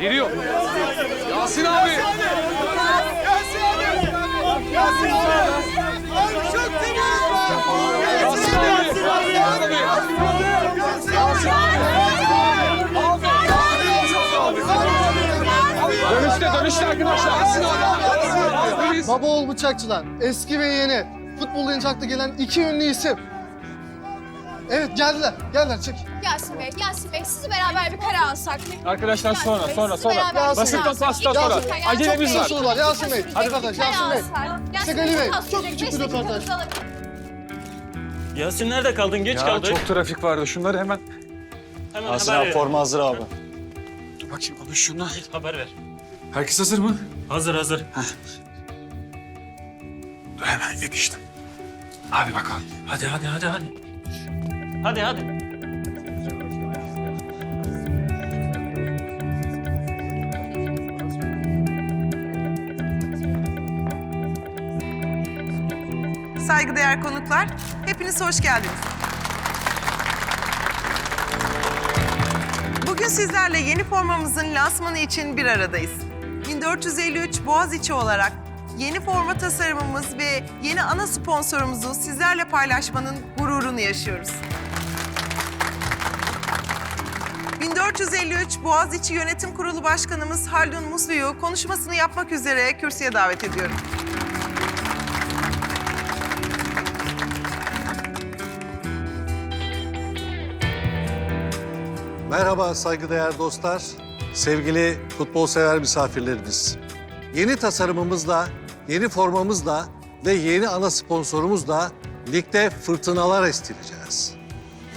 Geliyor. Yasin abi. Yasin abi! Yasin abi! Abi çok temiz! Yasin abi. Yasin abi. Dönüşte dönüşte arkadaşlar. Yasin abi. Baba oğul bıçakçılar, eski ve yeni. Futbol deyince akla gelen iki ünlü isim. Evet geldiler, geldiler çek. Yasin Bey, Yasin Bey sizi beraber bir kare alsak. Arkadaşlar sonra Yasin Bey, sonra sizi sonra. beraber bir Yasin kare alsak. sonra. dakika ya, Acelemiz var. küçük, var. Yasin Bey, hadi bakalım, bir Yasin kare Bey. alsak. Yasin Ali Bey, çok küçük bir beş röportaj. dakikamızı alabilir. Yasin nerede kaldın? Geç Ya kaldık. çok trafik vardı. Şunları hemen Hemen Hazır haber abi, ver. forma hazır abi. bakayım abi şuna. Git haber ver. Herkes hazır mı? Hazır hazır. Dur hemen yetiştim. Hadi bakalım. Hadi hadi hadi hadi. Hadi hadi. Saygıdeğer konuklar, hepiniz hoş geldiniz. Bugün sizlerle yeni formamızın lansmanı için bir aradayız. 1453 Boğaziçi olarak yeni forma tasarımımız ve yeni ana sponsorumuzu sizlerle paylaşmanın gururunu yaşıyoruz. 1453 Boğaziçi Yönetim Kurulu Başkanımız Haldun Muslu'yu konuşmasını yapmak üzere kürsüye davet ediyorum. Merhaba saygıdeğer dostlar, sevgili futbol sever misafirlerimiz. Yeni tasarımımızla, yeni formamızla ve yeni ana sponsorumuzla ligde fırtınalar estireceğiz.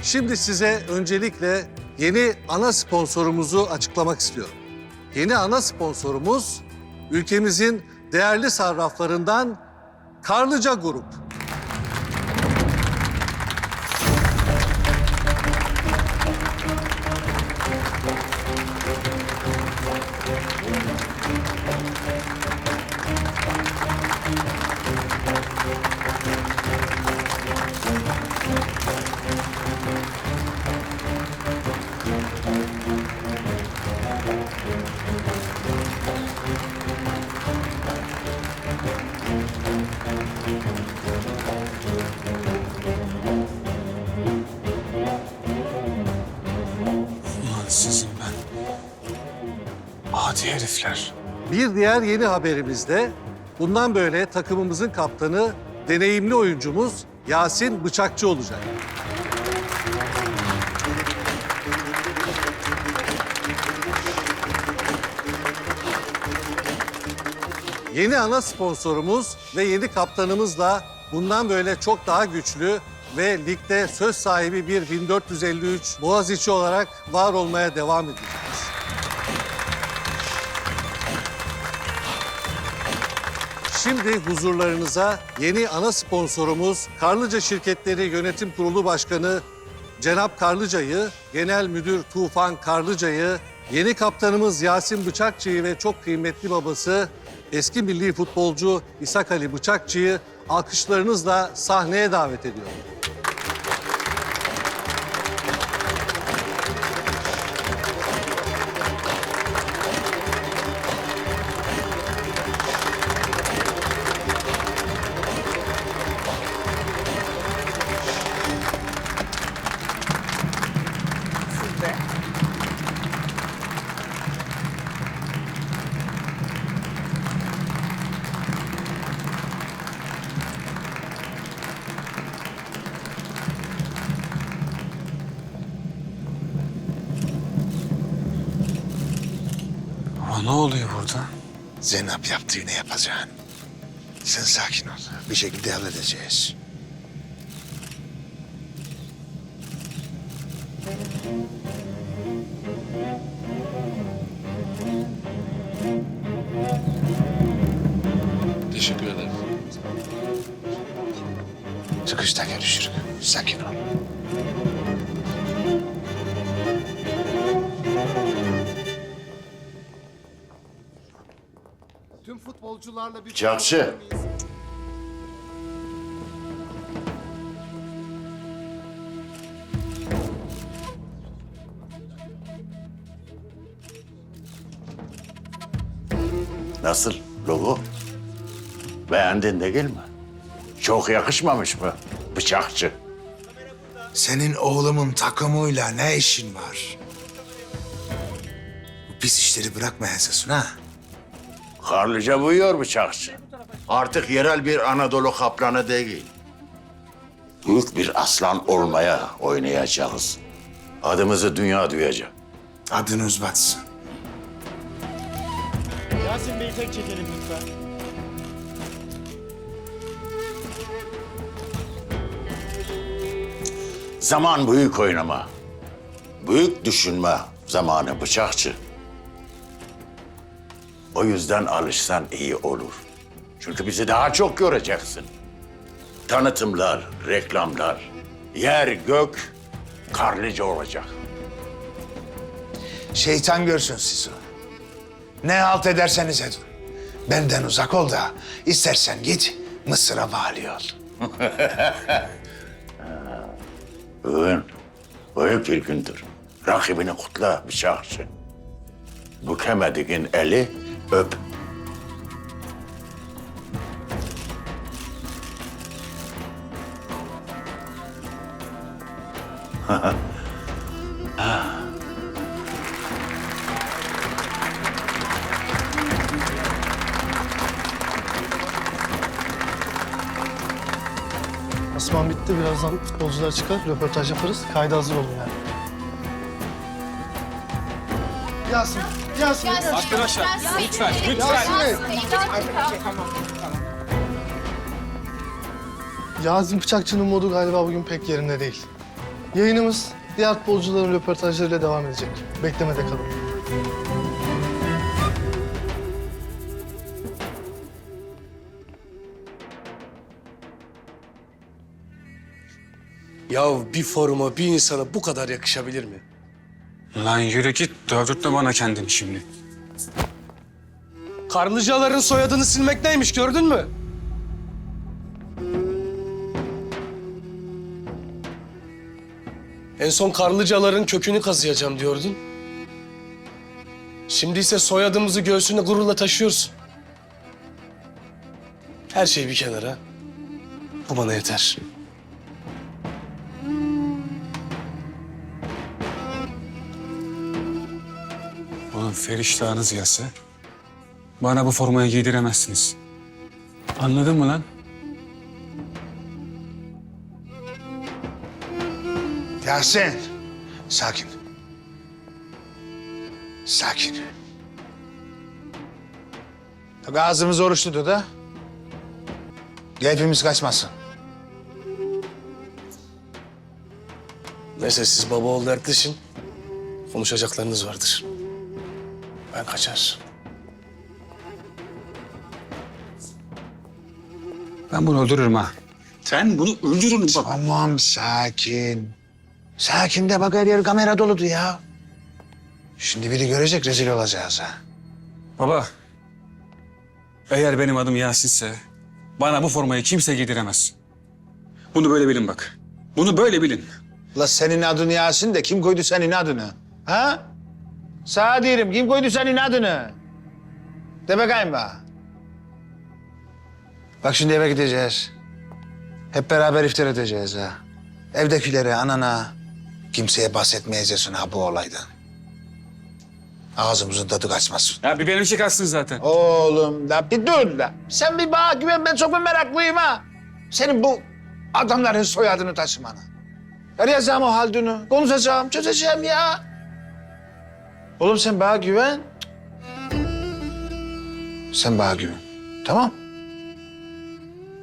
Şimdi size öncelikle yeni ana sponsorumuzu açıklamak istiyorum. Yeni ana sponsorumuz ülkemizin değerli sarraflarından Karlıca Grup. Sizin ben. Adi herifler. Bir diğer yeni haberimiz de bundan böyle takımımızın kaptanı deneyimli oyuncumuz Yasin Bıçakçı olacak. Yeni ana sponsorumuz ve yeni kaptanımızla bundan böyle çok daha güçlü ve ligde söz sahibi bir 1453 Boğaziçi olarak var olmaya devam edeceğiz. Şimdi huzurlarınıza yeni ana sponsorumuz Karlıca Şirketleri Yönetim Kurulu Başkanı Cenap Karlıca'yı, Genel Müdür Tufan Karlıca'yı, yeni kaptanımız Yasin Bıçakçı'yı ve çok kıymetli babası eski milli futbolcu İshak Ali Bıçakçı'yı alkışlarınızla sahneye davet ediyorum. Ne oluyor burada? Zeynep yaptığını yapacaksın. Sen sakin ol. Bir şekilde halledeceğiz. Teşekkür ederim. Çıkışta görüşürüz. Sakin ol. Tüm futbolcularla bir... Çarşı. Nasıl logo? Beğendin değil mi? Çok yakışmamış mı bıçakçı? Senin oğlumun takımıyla ne işin var? Bu pis işleri bırakma esasın ha. Karlıca buyuyor bıçakçı. Artık yerel bir Anadolu kaplanı değil. Büyük bir aslan olmaya oynayacağız. Adımızı dünya duyacak. Adınız batsın. Yasin Bey'i tek çekelim lütfen. Zaman büyük oynama. Büyük düşünme zamanı bıçakçı. O yüzden alışsan iyi olur. Çünkü bizi daha çok göreceksin. Tanıtımlar, reklamlar, yer gök karlıca olacak. Şeytan görsün sizi. Ne halt ederseniz edin. Benden uzak ol da istersen git Mısır'a vali ol. Bugün büyük bir gündür. Rakibini kutla bıçakçı. Bükemediğin eli öp. Asman bitti. Birazdan futbolcular çıkar. Röportaj yaparız. Kayda hazır olun yani. Yasin. Yasin. Yasin, Arkadaşlar, Yasin, lütfen, lütfen. Bir dakika. Yazım Bıçakçı'nın modu galiba bugün pek yerinde değil. Yayınımız diğer futbolcuların röportajlarıyla devam edecek. Beklemede kalın. Ya bir forma bir insana bu kadar yakışabilir mi? Lan yürü git. Dövdürtme bana kendini şimdi. Karlıcaların soyadını silmek neymiş gördün mü? En son Karlıcaların kökünü kazıyacağım diyordun. Şimdi ise soyadımızı göğsünde gururla taşıyorsun. Her şey bir kenara. Bu bana yeter. Oğlum feriştahınız gelse bana bu formayı giydiremezsiniz. Anladın mı lan? Yasin, sakin. Sakin. Tabii ağzımız oruç tutu da. Hepimiz kaçmasın. Neyse siz baba oğul dertleşin. Konuşacaklarınız vardır. Ben kaçar. Ben bunu öldürürüm ha. Sen bunu öldürürüm bak. Tamam, sakin. Sakin de bak her yer kamera doludu ya. Şimdi biri görecek rezil olacağız ha. Baba. Eğer benim adım Yasin'se bana bu formayı kimse giydiremez. Bunu böyle bilin bak. Bunu böyle bilin. La senin adın Yasin de kim koydu senin adını? Ha? Sana diyorum kim koydu senin adını? De bakayım bana. Bak şimdi eve gideceğiz. Hep beraber iftar edeceğiz ha. Evdekilere, anana, kimseye bahsetmeyeceksin ha bu olaydan. Ağzımızın tadı kaçmasın. Ya bir benim çıkarsın zaten. Oğlum da bir dur da. Sen bir bana güven ben çok meraklıyım ha. Senin bu adamların soyadını taşımana. Arayacağım o haldunu. Konuşacağım, çözeceğim ya. Oğlum sen bana güven. Sen bana güven. Tamam.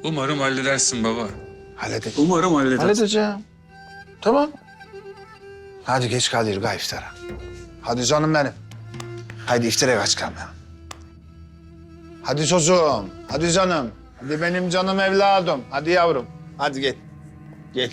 Umarım halledersin baba. Halledeceğim. Umarım halledersin. Halledeceğim. Tamam. Hadi geç kalıyor gay iftara. Hadi canım benim. Hadi iftara kaç kalma. Hadi çocuğum. Hadi canım. Hadi benim canım evladım. Hadi yavrum. Hadi gel. Gel.